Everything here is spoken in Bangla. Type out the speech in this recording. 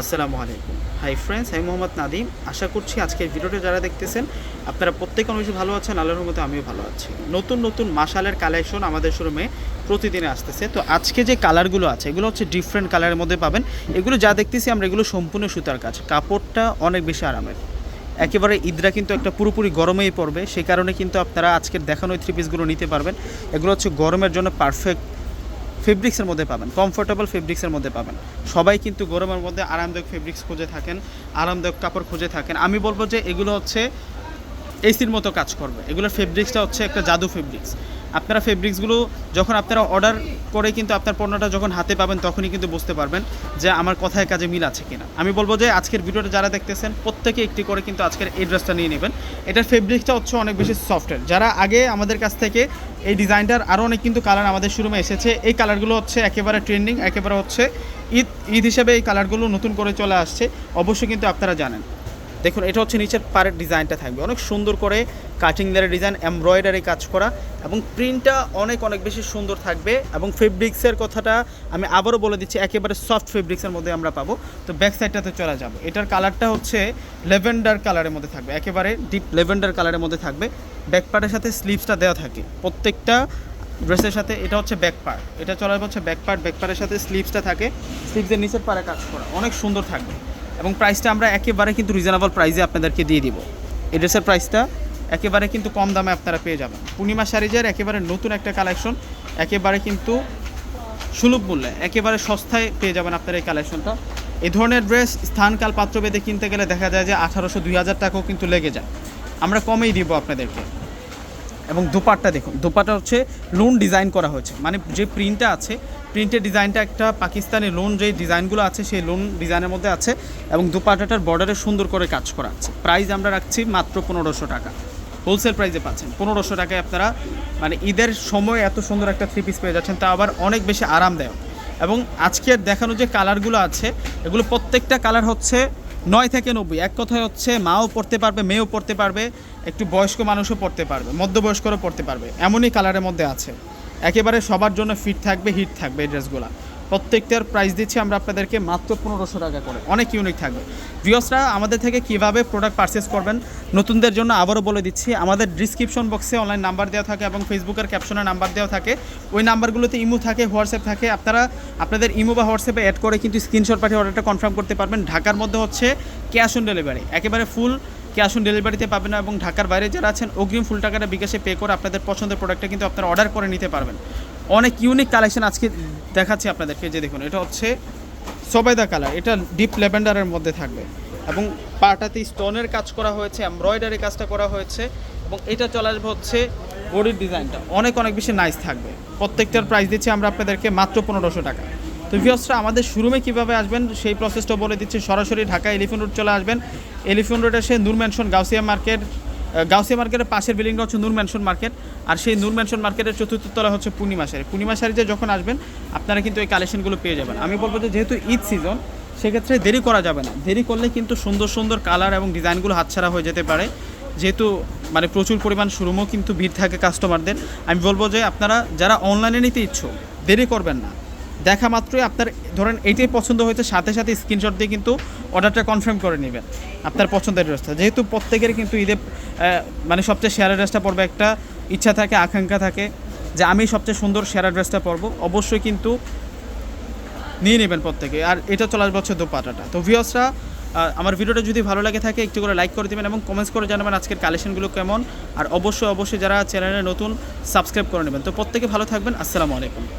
আসসালামু আলাইকুম। হাই ফ্রেন্ডস আমি মোহাম্মদ নাদিম। আশা করছি আজকের ভিডিওটা যারা দেখতেছেন, আপনারা প্রত্যেক অনেক ভালো আছেন, আল্লাহর মতো আমিও ভালো আছি। নতুন নতুন মাসালের কালেকশন আমাদের শোরুমে প্রতিদিনে আসতেছে। তো আজকে যে কালারগুলো আছে, এগুলো হচ্ছে ডিফারেন্ট কালারের মধ্যে পাবেন। এগুলো যা দেখতেছি আমরা, এগুলো সম্পূর্ণ সুতার কাজ। কাপড়টা অনেক বেশি আরামের। একেবারে ঈদরা কিন্তু একটা পুরোপুরি গরমেই পড়বে। সেই কারণে কিন্তু আপনারা আজকের দেখানো থ্রি পিসগুলো নিতে পারবেন। এগুলো হচ্ছে গরমের জন্য পারফেক্ট ফেব্রিক্সের মধ্যে পাবেন কমফোর্টেবল ফেব্রিক্সের মধ্যে পাবেন। সবাই কিন্তু গরমের মধ্যে আরামদায়ক ফেব্রিক্স খুঁজে থাকেন, আরামদায়ক কাপড় খুঁজে থাকেন। আমি বলব যে এগুলো হচ্ছে এসির মতো কাজ করবে। এগুলোর ফেব্রিক্সটা হচ্ছে একটা জাদু ফেব্রিক্স। আপনারা ফেব্রিক্সগুলো যখন আপনারা অর্ডার করে কিন্তু আপনার পণ্যটা যখন হাতে পাবেন তখনই কিন্তু বুঝতে পারবেন যে আমার কথায় কাজে মিল আছে কিনা। আমি বলব যে আজকের ভিডিওটা যারা দেখতেছেন, প্রত্যেকে একটি করে কিন্তু আজকের এই ড্রেসটা নিয়ে নেবেন। এটার ফেব্রিক্সটা হচ্ছে অনেক বেশি সফটের যারা আগে আমাদের কাছ থেকে এই ডিজাইনটার আরও অনেক কিন্তু কালার আমাদের শুরুমে এসেছে, এই কালারগুলো হচ্ছে একেবারে ট্রেন্ডিং একেবারে হচ্ছে ঈদ ঈদ হিসেবে এই কালারগুলো নতুন করে চলে আসছে, অবশ্যই কিন্তু আপনারা জানেন। দেখুন, এটা হচ্ছে নিচের পাড়ের ডিজাইনটা থাকবে। অনেক সুন্দর করে কাটিং দ্বারা ডিজাইন এমব্রয়ডারি কাজ করা এবং প্রিন্টটা অনেক অনেক বেশি সুন্দর থাকবে এবং ফেব্রিক্সের কথাটা আমি আবারও বলে দিচ্ছি, একেবারে সফট ফেব্রিক্সের মধ্যে আমরা পাবো। তো ব্যাক সাইডটাতে চলে যাব। এটার কালারটা হচ্ছে লেভেন্ডার কালারের মধ্যে থাকবে, একেবারে ডিপ লেভেন্ডার কালারের মধ্যে থাকবে। ব্যাক পার্টের সাথে স্লিভসটা দেওয়া থাকে। প্রত্যেকটা ড্রেসের সাথে, এটা হচ্ছে ব্যাক পার্ট এটা চলে হচ্ছে ব্যাক পার্ট ব্যাক পার্টের সাথে স্লিভসটা থাকে। স্লিভসের নিচের পাড়ে কাজ করা। অনেক সুন্দর থাকবে। এবং প্রাইসটা আমরা একেবারে কিন্তু রিজনেবল প্রাইসে আপনাদেরকে দিয়ে দিব। এই ড্রেসের প্রাইসটা একেবারে কিন্তু কম দামে আপনারা পেয়ে যাবেন। পূর্ণিমা শাড়িজের একেবারে নতুন একটা কালেকশন একেবারে কিন্তু সুলভ মূল্যে, একেবারে সস্তায় পেয়ে যাবেন আপনারা এই কালেকশনটা এই ধরনের ড্রেস স্থানকাল পাত্রভেদে কিনতে গেলে দেখা যায় যে আঠারোশো, দুই হাজার টাকাও কিন্তু লেগে যায়। আমরা কমেই দিব আপনাদেরকে। এবং দোপাট্টা দেখুন, দোপাট্টা হচ্ছে লোন ডিজাইন করা হয়েছে। মানে যে প্রিন্টটা আছে প্রিন্টের ডিজাইনটা একটা পাকিস্তানি লোন যে ডিজাইনগুলো আছে, সেই লোন ডিজাইনের মধ্যে আছে এবং দোপাট্টাটার বর্ডারে সুন্দর করে কাজ করা আছে। প্রাইস আমরা রাখছি মাত্র পনেরোশো টাকা। হোলসেল প্রাইসে পাচ্ছেন। পনেরোশো টাকায় আপনারা মানে ঈদের সময় এত সুন্দর একটা থ্রি পিস পেয়ে যাচ্ছেন, তা আবার অনেক বেশি আরামদায়ক। এবং আজকের দেখানো যে কালারগুলো আছে, এগুলো প্রত্যেকটা কালার হচ্ছে নয় থেকে নব্বই। এক কথায় হচ্ছে মাও পড়তে পারবে, মেয়েও পড়তে পারবে, একটু বয়স্ক মানুষও পড়তে পারবে, মধ্যবয়স্করও পড়তে পারবে। এমনই কালারের মধ্যে আছে। একেবারে সবার জন্য ফিট থাকবে হিট থাকবে এই ড্রেসগুলো প্রত্যেকটার প্রাইস দিচ্ছি আমরা আপনাদেরকে মাত্র পনেরোশো টাকা করে। অনেক ইউনিক থাকবে। ভিওসরা আমাদের থেকে কীভাবে প্রোডাক্ট পারচেস করবেন, নতুনদের জন্য আবারও বলে দিচ্ছি, আমাদের ডিসক্রিপশন বক্সে অনলাইন নাম্বার দেওয়া থাকে এবং ফেসবুকের ক্যাপশনে নাম্বার দেওয়া থাকে। ওই নাম্বারগুলোতে ইমো থাকে হোয়াটসঅ্যাপ থাকে। আপনারা, আপনাদের ইমো বা হোয়াটসঅ্যাপে অ্যাড করে কিন্তু স্ক্রিনশট পাঠিয়ে অর্ডারটা কনফার্ম করতে পারবেন। ঢাকার মধ্যে হচ্ছে ক্যাশ অন ডেলিভারি একেবারে ফুল ক্যাশ অন ডেলিভারিতে পাবেন এবং ঢাকার বাইরে যারা আছেন, অগ্রিম ফুল টাকাটা বিকাশে পে করে আপনাদের পছন্দের প্রোডাক্টটা কিন্তু আপনারা অর্ডার করে নিতে পারবেন। অনেক ইউনিক কালেকশন আজকে দেখাচ্ছি আপনাদেরকে, যে দেখুন, এটা হচ্ছে সবেদা কালার এটা ডিপ ল্যাভেন্ডারের মধ্যে থাকবে। এবং পাটাতে স্টোনের কাজ করা হয়েছে এমব্রয়ডারি কাজটা করা হয়েছে, এবং এটা চলে আসবে হচ্ছে বডির ডিজাইনটা অনেক অনেক বেশি নাইস থাকবে। প্রত্যেকটার প্রাইস দিচ্ছি আমরা আপনাদেরকে মাত্র পনেরোশো টাকা। তো ভিওসরা আমাদের শোরুমে কীভাবে আসবেন, সেই প্রসেসটা বলে দিচ্ছি। সরাসরি ঢাকা এলিফেন্ট রোড চলে আসবেন। এলিফেন্ট রোড এসে নূর ম্যানশন গাউসিয়া মার্কেট গাউসিয়া মার্কেটের পাশের বিল্ডিংটা হচ্ছে নূর ম্যানশন মার্কেট। আর সেই নূর ম্যানশন মার্কেটের চতুর্থ তলা হচ্ছে পূর্ণিমা শাড়ি। পূর্ণিমা শাড়িতে যখন আসবেন, আপনারা কিন্তু এই কালেকশনগুলো পেয়ে যাবেন। আমি বলব যে যেহেতু ঈদ সিজন সেক্ষেত্রে দেরি করা যাবে না। দেরি করলে কিন্তু সুন্দর সুন্দর কালার এবং ডিজাইনগুলো হাতছাড়া হয়ে যেতে পারে। যেহেতু মানে প্রচুর পরিমাণ শোরুমও কিন্তু ভিড় থাকে কাস্টমারদের আমি বলব যে আপনারা যারা অনলাইনে নিতে ইচ্ছুক, দেরি করবেন না। দেখা মাত্রই আপনার, ধরেন এইটাই পছন্দ হয়েছে, সাথে সাথে স্ক্রিনশট দিয়ে কিন্তু অর্ডারটা কনফার্ম করে নেবেন আপনার পছন্দের ড্রেসটা যেহেতু প্রত্যেকের কিন্তু ঈদে মানে সবচেয়ে সেরা ড্রেসটা পরবে একটা ইচ্ছা থাকে, আকাঙ্ক্ষা থাকে যে আমি সবচেয়ে সুন্দর সেরা ড্রেসটা পরবো, অবশ্যই কিন্তু নিয়ে নেবেন প্রত্যেকে। আর এটা চলে আসবে হচ্ছে দোপাটাটা। তো ভিওসরা আমার ভিডিওটা যদি ভালো লাগে থাকে, একটু করে লাইক করে দেবেন এবং কমেন্টস করে জানাবেন আজকের কালেকশনগুলো কেমন। আর অবশ্যই অবশ্যই যারা চ্যানেলে নতুন সাবস্ক্রাইব করে নেবেন। তো প্রত্যেকে ভালো থাকবেন। আসসালামু আলাইকুম।